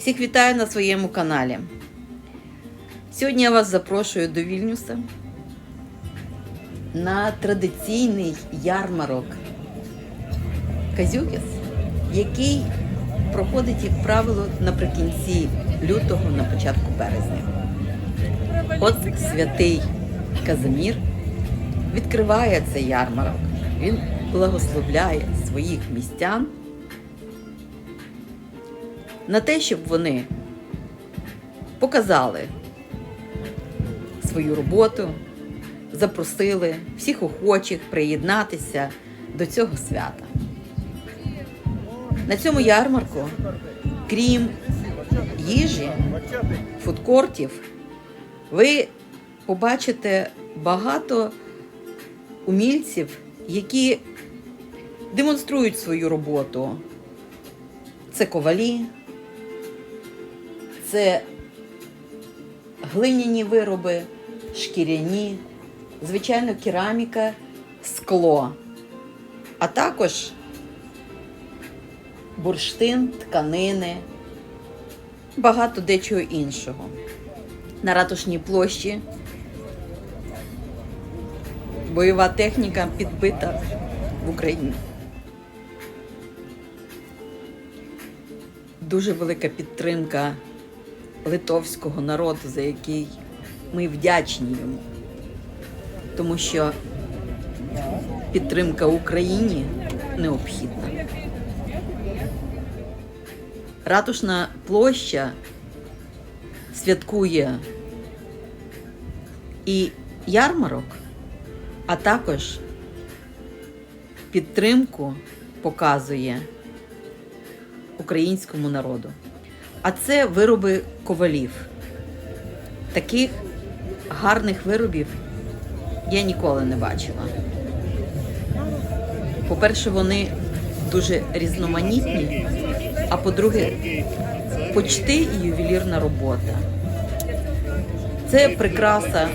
Всіх вітаю на своєму каналі. Сьогодні я вас запрошую до Вільнюса на традиційний ярмарок Казюкіс, який проходить, як правило, наприкінці лютого, на початку березня. От святий Казимір відкриває цей ярмарок. Він благословляє своїх містян на те, щоб вони показали свою роботу, запросили всіх охочих приєднатися до цього свята. На цьому ярмарку, крім їжі, фудкортів, ви побачите багато умільців, які демонструють свою роботу. Це ковалі, це глиняні вироби, шкіряні, звичайно, кераміка, скло, а також бурштин, тканини, багато дечого іншого. На ратушній площі бойова техніка підбита в Україні. Дуже велика підтримка литовського народу, за який ми вдячні йому. Тому що підтримка Україні необхідна. Ратушна площа святкує і ярмарок, а також підтримку показує українському народу. А це вироби ковалів. Таких гарних виробів я ніколи не бачила. По-перше, вони дуже різноманітні, а по-друге, почти і ювелірна робота. Це прикраса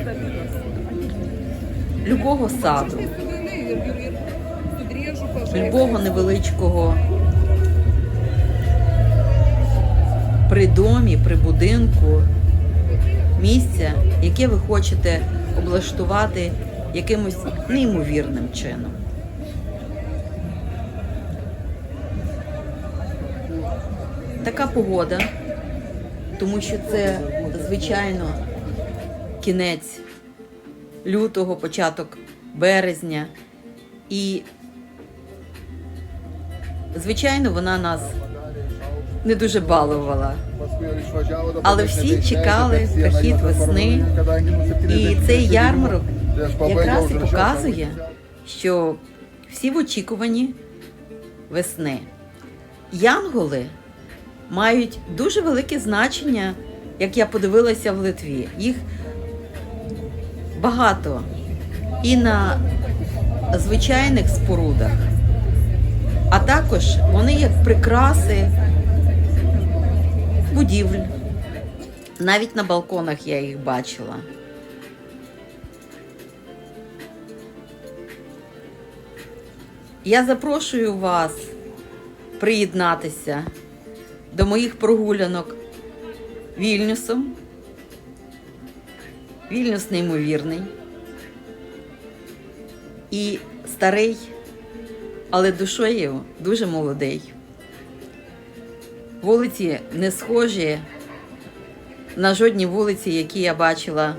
любого саду, любого невеличкого при домі, при будинку місця, яке ви хочете облаштувати якимось неймовірним чином. Така погода, тому що це, звичайно, кінець лютого, початок березня. І, звичайно, вона нас не дуже балувала. Але всі чекали прихід весни, і цей ярмарок якраз і показує, що всі в очікуванні весни. Янголи мають дуже велике значення, як я подивилася в Литві. Їх багато і на звичайних спорудах, а також вони як прикраси будівель. Навіть на балконах я їх бачила. Я запрошую вас приєднатися до моїх прогулянок Вільнюсом. Вільнюс неймовірний. І старий, але душою дуже молодий. Вулиці не схожі на жодні вулиці, які я бачила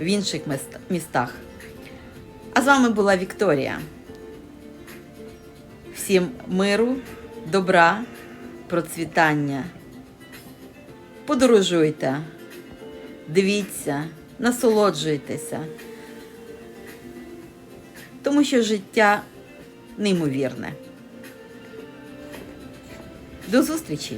в інших містах. А з вами була Вікторія. Всім миру, добра, процвітання. Подорожуйте, дивіться, насолоджуйтеся, тому що життя неймовірне. До зустрічі!